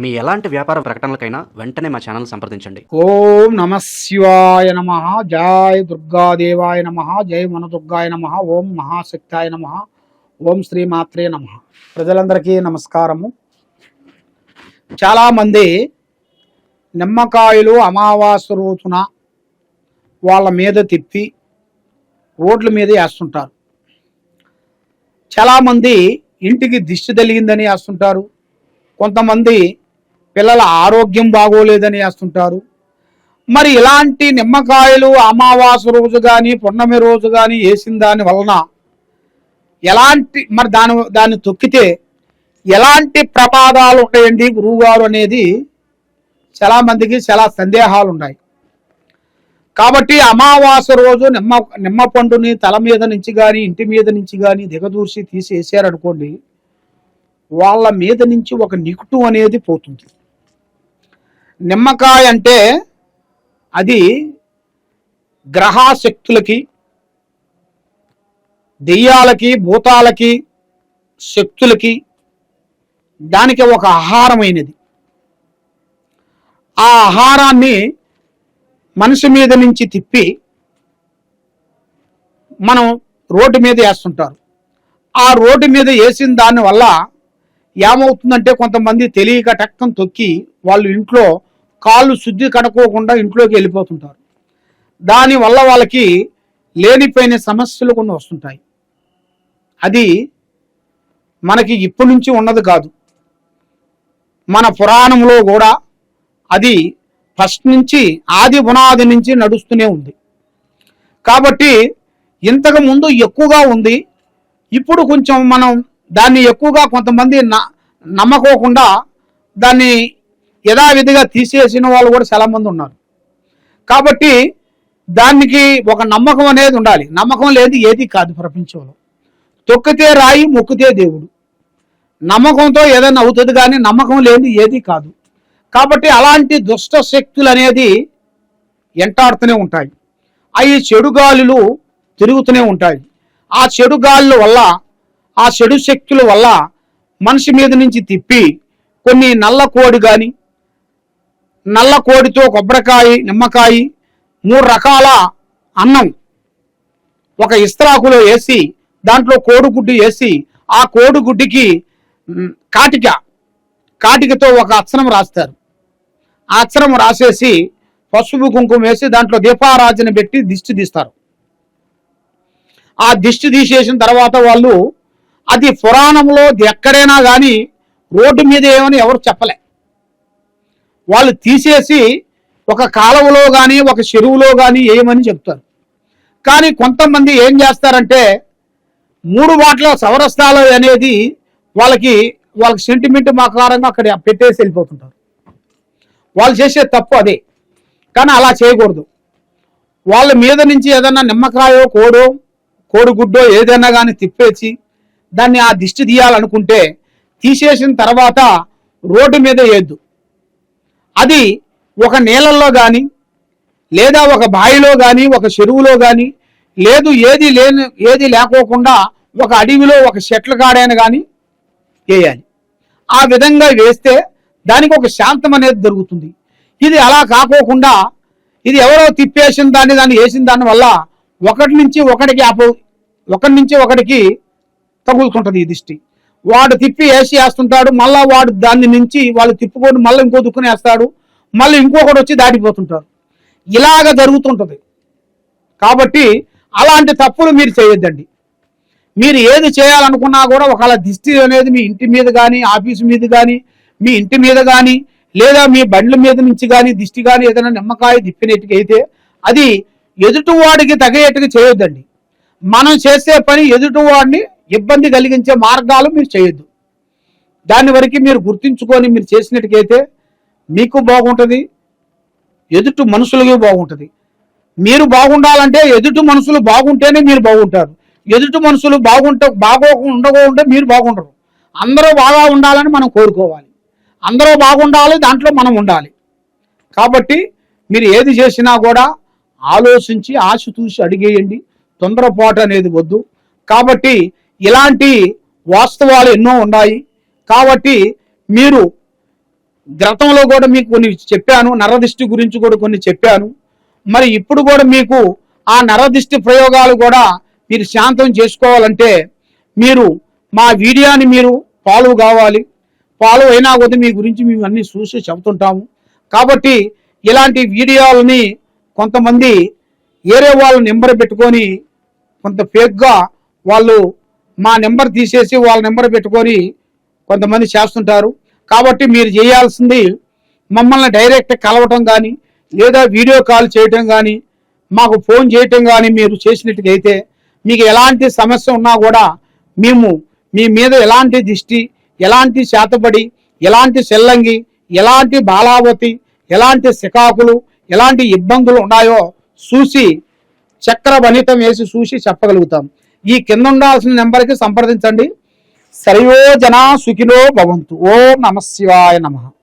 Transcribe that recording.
మీ ఎలాంటి వ్యాపార ప్రకటనలకైనా వెంటనే మా ఛానల్ సంప్రదించండి. ఓం నమ శివాయ నమ జయ దుర్గాదేవాయ నమ జయ మనదుర్గాయ నమ ఓం మహాశక్తాయ నమ ఓం శ్రీమాత్రే నమ. ప్రజలందరికీ నమస్కారము. చాలామంది నిమ్మకాయలు అమావాస్య రోజున వాళ్ళ మీద తిప్పి రోడ్ల మీద వేస్తుంటారు. చాలామంది ఇంటికి దిష్టి తగిలిందని వేస్తుంటారు. కొంతమంది పిల్లల ఆరోగ్యం బాగోలేదని వేస్తుంటారు. మరి ఇలాంటి నిమ్మకాయలు అమావాస్య రోజు కానీ పున్నమి రోజు కానీ వేసిన దాని వలన ఎలాంటి మరి దాని దాన్ని తొక్కితే ఎలాంటి ప్రమాదాలు ఉంటాయండి గురువుగారు అనేది చాలా మందికి చాలా సందేహాలు ఉన్నాయి కాబట్టి అమావాస్య రోజు నిమ్మ నిమ్మ పండుని తల మీద నుంచి కానీ ఇంటి మీద నుంచి కానీ దిగదూర్చి తీసేసారనుకోండి వాళ్ళ మీద నుంచి ఒక నికుటు అనేది పోతుంది. నిమ్మకాయ అంటే అది గ్రహశక్తులకి దెయ్యాలకి భూతాలకి శక్తులకి దానికి ఒక ఆహారమైనది. ఆ ఆహారాన్ని మనిషి మీద నుంచి తిప్పి మనం రోడ్డు మీద వేస్తుంటారు. ఆ రోడ్డు మీద వేసిన దానివల్ల ఏమవుతుందంటే కొంతమంది తెలియక టక్కం తొక్కి వాళ్ళు ఇంట్లో కాళ్ళు శుద్ధి కడుక్కోకుండా ఇంట్లోకి వెళ్ళిపోతుంటారు. దానివల్ల వాళ్ళకి లేనిపోయిన సమస్యలు కొన్ని వస్తుంటాయి. అది మనకి ఇప్పటి నుంచి ఉన్నది కాదు. మన పురాణంలో కూడా అది ఫస్ట్ నుంచి ఆది పునాది నుంచి నడుస్తూనే ఉంది. కాబట్టి ఇంతకు ముందు ఎక్కువగా ఉంది. ఇప్పుడు కొంచెం మనం దాన్ని ఎక్కువగా కొంతమంది న- నమ్మకోకుండా దాన్ని యథావిధిగా తీసేసిన వాళ్ళు కూడా చాలా మంది ఉన్నారు. కాబట్టి దానికి ఒక నమ్మకం అనేది ఉండాలి. నమ్మకం లేదు ఏది కాదు ప్రపంచంలో. తొక్కితే రాయి మొక్కితే దేవుడు. నమ్మకంతో ఏదైనా అవుతుంది కానీ నమ్మకం లేని ఏది కాదు. కాబట్టి అలాంటి దుష్ట శక్తులు అనేది ఎంటాడుతూనే ఉంటాయి. అవి చెడు గాలులు తిరుగుతూనే ఉంటాయి. ఆ చెడు గాలుల వల్ల ఆ చెడు శక్తుల వల్ల మనిషి మీద నుంచి తిప్పి కొన్ని నల్ల కోడి కానీ నల్ల కోడితో కొబ్బరికాయ నిమ్మకాయ మూడు రకాల అన్నం ఒక ఇస్త్రాకులో వేసి దాంట్లో కోడిగుడ్డు వేసి ఆ కోడిగుడ్డుకి కాటిక కాటికతో ఒక అక్షరం రాస్తారు. ఆ అక్షరం రాసేసి పసుపు కుంకుమ వేసి దాంట్లో దీపారాజన పెట్టి దిష్టి తీస్తారు. ఆ దిష్టి తీసేసిన తర్వాత వాళ్ళు అది పురాణంలో ఎక్కడైనా కానీ రోడ్డు మీద ఏమని ఎవరు చెప్పలే. వాళ్ళు తీసేసి ఒక కాలువలో కానీ ఒక చెరువులో కానీ వేయమని చెప్తారు. కానీ కొంతమంది ఏం చేస్తారంటే మూడు వాట్ల సవరస్థాలు అనేది వాళ్ళకి వాళ్ళకి సెంటిమెంట్ ఆకారంగా అక్కడ పెట్టేసి వెళ్ళిపోతుంటారు. వాళ్ళు చేసే తప్పు అదే. కానీ అలా చేయకూడదు. వాళ్ళ మీద నుంచి ఏదన్నా నిమ్మకాయో కోడో కోడిగుడ్డో ఏదైనా కానీ తిప్పేసి దాన్ని ఆ దిష్టి తీయాలనుకుంటే తీసేసిన తర్వాత రోడ్డు మీద వేయద్దు అది ఒక నేలల్లో కానీ లేదా ఒక బావిలో కానీ ఒక చెరువులో కానీ లేదు ఏది లేని ఏది లేకోకుండా ఒక అడవిలో ఒక చెట్ల కాడైనా కానీ వేయాలి. ఆ విధంగా వేస్తే దానికి ఒక శాంతం అనేది దొరుకుతుంది. ఇది అలా కాకోకుండా ఇది ఎవరో తిప్పేసిన దాన్ని దాన్ని వేసిన దాని వల్ల ఒకటి నుంచి ఒకటికి ఆపో ఒకటి నుంచి ఒకటికి తగులుతుంటుంది ఈ దిష్టి. వాడు తిప్పి వేసి వేస్తుంటాడు మళ్ళా వాడు దాన్ని నుంచి వాళ్ళు తిప్పుకొని మళ్ళీ ఇంకో దుక్కుని వేస్తాడు మళ్ళీ ఇంకొకటి వచ్చి దాటిపోతుంటారు ఇలాగ జరుగుతుంటుంది. కాబట్టి అలాంటి తప్పులు మీరు చేయొద్దండి. మీరు ఏది చేయాలనుకున్నా కూడా ఒకవేళ దిష్టి అనేది మీ ఇంటి మీద కానీ ఆఫీసు మీద కానీ మీ ఇంటి మీద కానీ లేదా మీ బండ్ల మీద నుంచి కానీ దిష్టి కానీ ఏదైనా నిమ్మకాయ తిప్పినట్టుగా అయితే అది ఎదుటివాడికి తగేట్టుగా చేయొద్దండి. మనం చేసే పని ఎదుటివాడిని ఇబ్బంది కలిగించే మార్గాలు మీరు చేయొద్దు. దాని వరకు మీరు గుర్తించుకొని మీరు చేసినట్టుకైతే మీకు బాగుంటుంది ఎదుటి మనుషులకి బాగుంటుంది. మీరు బాగుండాలంటే ఎదుటి మనుషులు బాగుంటేనే మీరు బాగుంటారు. ఎదుటి మనుషులు బాగుంటే బాగోకుండా ఉండకుండా మీరు బాగుండరు. అందరూ బాగా ఉండాలని మనం కోరుకోవాలి. అందరూ బాగుండాలి దాంట్లో మనం ఉండాలి. కాబట్టి మీరు ఏది చేసినా కూడా ఆలోచించి ఆశ తూసి అడిగేయండి. తొందరపాటు అనేది వద్దు. కాబట్టి ఇలాంటి వాస్తవాలు ఎన్నో ఉన్నాయి. కాబట్టి మీరు గ్రతంలో కూడా మీకు కొన్ని చెప్పాను నరదిష్టి గురించి కూడా కొన్ని చెప్పాను. మరి ఇప్పుడు కూడా మీకు ఆ నరదిష్టి ప్రయోగాలు కూడా మీరు శాంతం చేసుకోవాలంటే మీరు మా వీడియోని మీరు ఫాలో కావాలి. ఫాలో అయినా కొద్ది మీ గురించి మేము అన్నీ చూసి చెబుతుంటాము. కాబట్టి ఇలాంటి వీడియోలని కొంతమంది వేరే వాళ్ళ నెంబర్ పెట్టుకొని కొంత ఫేక్గా వాళ్ళు మా నెంబర్ తీసేసి వాళ్ళ నెంబర్ పెట్టుకొని కొంతమంది చేస్తుంటారు. కాబట్టి మీరు చేయాల్సింది మమ్మల్ని డైరెక్ట్ కలవటం కానీ లేదా వీడియో కాల్ చేయటం కానీ మాకు ఫోన్ చేయటం కానీ మీరు చేసినట్టుగైతే మీకు ఎలాంటి సమస్య ఉన్నా కూడా మేము మీ మీద ఎలాంటి దిష్టి ఎలాంటి శాతపడి ఎలాంటి సెల్లంగి ఎలాంటి బాలావతి ఎలాంటి శికాకులు ఎలాంటి ఇబ్బందులు ఉన్నాయో చూసి చక్ర వనితం వేసి చూసి చెప్పగలుగుతాం. ఈ కింద ఉండాల్సిన నెంబర్కి సంప్రదించండి. సర్వో జనా సుఖిలో భవంతు. ఓం నమ శివాయ నమ.